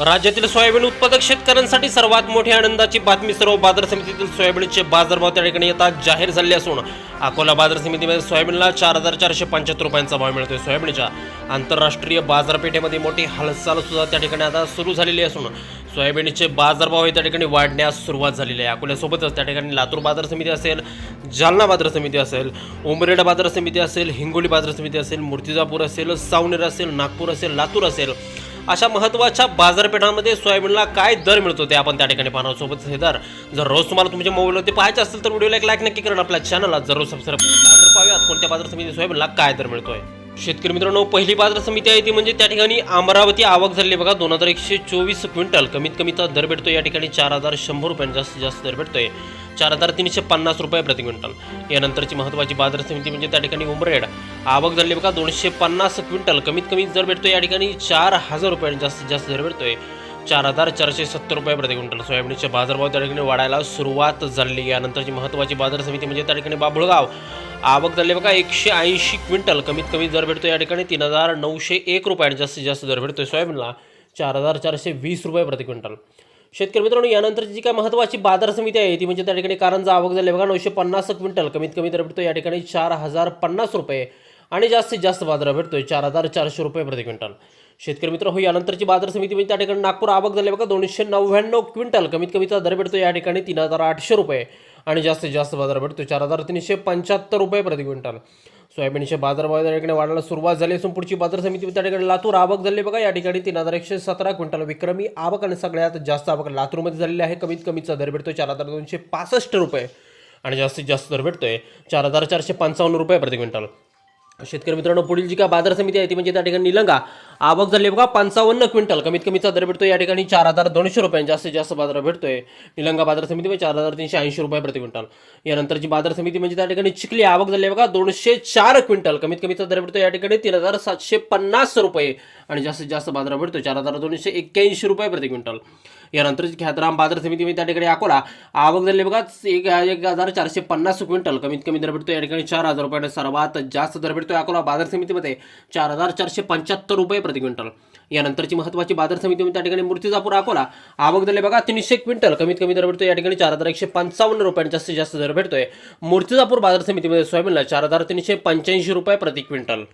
राज्यातील सोयाबीन उत्पादक शेतकऱ्यांसाठी सर्वात मोठी आनंदाची बातमी सर्व बाजार समितीतील सोयाबीनचे बाजारभाव त्या ठिकाणी आता जाहीर झाले असून अकोला बाजार समितीमध्ये सोयाबीनला चार हजार चारशे पंच्याहत्तर रुपयांचा भाव मिळतोय. सोयाबीनच्या आंतरराष्ट्रीय बाजारपेठेमध्ये मोठी हालचाल सुद्धा त्या ठिकाणी आता सुरू झालेली असून सोयाबीनचे बाजारभाव हे त्या ठिकाणी वाढण्यास सुरुवात झालेली आहे. अकोल्यासोबतच त्या ठिकाणी लातूर बाजार समिती असेल जालना बाजार समिती असेल उमरेड बाजार समिती असेल हिंगोली बाजार समिती असेल मूर्तिजापूर असेल सावनेर असेल नागपूर असेल लातूर असेल अशा महत्त्वाच्या बाजारपेठांमध्ये सोयाबीनला काय दर मिळतो ते आपण त्या ठिकाणी पाहणार सोबत हे दर जर रोज तुम्हाला तुमच्या मोबाईलवरती पाहायचे असेल तर व्हिडिओला एक लाईक नक्की करून आपल्या चॅनलला जरूर सबस्क्राईब पाहूयात कोणत्या बाजार समिती सोयाबीनला काय दर मिळतोय. शेतकरी मित्रांनो पहिली बाजार समिती आहे ती म्हणजे त्या ठिकाणी अमरावती आवक झालेली आहे बघा. दोन हजार एकशे चोवीस क्विंटल कमीत कमीचा दर भेटतो या ठिकाणी चार हजार शंभर रुपयांनी जास्तीत जास्त दर भेटतोय. चार हजार तीनशे पन्नास रुपये प्रति क्विंटल. यानंतरची महत्त्वाची बाजार समिती म्हणजे त्या ठिकाणी उमरेड. आवक झाली बघा दोनशे पन्नास क्विंटल. कमीत कमी जर भेटतो या ठिकाणी चार हजार रुपयांनी जास्तीत जास्त दर भेटतोय चार हजार चारशे सत्तर रुपये प्रति क्विंटल. सोयाबीनचे बाजारभाव त्या ठिकाणी वाढायला सुरुवात झाली. यानंतरची महत्त्वाची बाजार समिती म्हणजे त्या ठिकाणी बाबुळगाव. आवक झाली बघा एकशे ऐंशी क्विंटल. कमीत कमी दर भेटतो या ठिकाणी तीन हजार नऊशे एक रुपयांनी जास्तीत जास्त दर भेटतोय सोयाबीनला चार हजार चारशे वीस रुपये प्रति क्विंटल. शेतकरी मित्रांनो यानंतरची जी काय महत्त्वाची बाजार समिती आहे ती म्हणजे त्या ठिकाणी कारंजा आवक झाली बघा नऊशे पन्नास क्विंटल. कमीत कमी दर भेटतो या ठिकाणी चार हजार पन्नास रुपये. आणि जास्तीत जास्त बाजार भेटतोय चार हजार चारशे रुपये प्रति क्विंटल. शेतकरी मित्र हो यानंतरची बाजार समिती म्हणजे त्या ठिकाणी नागपूर आवक झाली. बघा दोनशे नव्याण्णव क्विंटल कमीत कमीचा दर भेटतो या ठिकाणी तीन हजार आठशे रुपये. आणि जास्तीत जास्त बाजार भेटतो चार हजार तीनशे पंच्याहत्तर रुपये प्रति क्विंटल. सोयाबीनचे बाजारभाव त्या ठिकाणी वाढायला सुरुवात झाली असून पुढची बाजार समिती म्हणजे त्या ठिकाणी लातूर आवक झाली. बघा या ठिकाणी तीन हजार एकशे सतरा क्विंटल विक्रमी आवक आणि सगळ्यात जास्त आवक लातूरमध्ये झालेली आहे. कमीत कमीचा दर भेटतो चार हजार दोनशे पासष्ट रुपये. आणि जास्तीत जास्त दर भेटतोय चार हजार चारशे पंचावन्न रुपये प्रति क्विंटल. शेतकरी मित्रांनो पुढील जी काय बाजार समिती आहे ती म्हणजे त्या ठिकाणी निलंगा. आवक झाली बघा पंचावन्न क्विंटल. कमीत कमीचा दर भेटतो या ठिकाणी चार हजार दोनशे रुपये जास्तीत जास्त बाजार भेटतोय. निलंगा बाजार समिती चार हजार तीनशे ऐंशी रुपये प्रति क्विंटल. यानंतरची बाजार समिती म्हणजे त्या ठिकाणी चिखली आवक झाली बघा दोनशे चार क्विंटल. कमीत कमीचा दर भेटतो या ठिकाणी तीन हजार सातशे पन्नास रुपये. आणि जास्तीत जास्त बाजार भेटतो चार हजार दोनशे एक्क्याऐंशी रुपये प्रति क्विंटल. यानंतरची ख्यातराम बाजार समिती त्या ठिकाणी अकोला आवक झाली बघा एक एक हजार चारशे पन्नास क्विंटल. कमीत कमी दर भेटतो या ठिकाणी चार हजार रुपये सर्वात जास्त दर भेटतो अकोला बाजार समितीमध्ये चार हजार चारशे पंच्याहत्तर रुपये प्रति क्विंटल. यानंतरची महत्त्वाची बाजार समिती म्हणजे त्या ठिकाणी मूर्तिजापूर अकोला. आवक झाली बघा तीनशे क्विंटल. कमीत कमी दर भेटतो या ठिकाणी चार हजार एकशे पंचावन्न रुपयांनी जास्तीत जास्त दर भेटतोय. मूर्तिजापूर बाजार समितीमध्ये सोयाबीनला चार हजार तीनशे पंच्याऐंशी रुपये प्रति क्विंटल.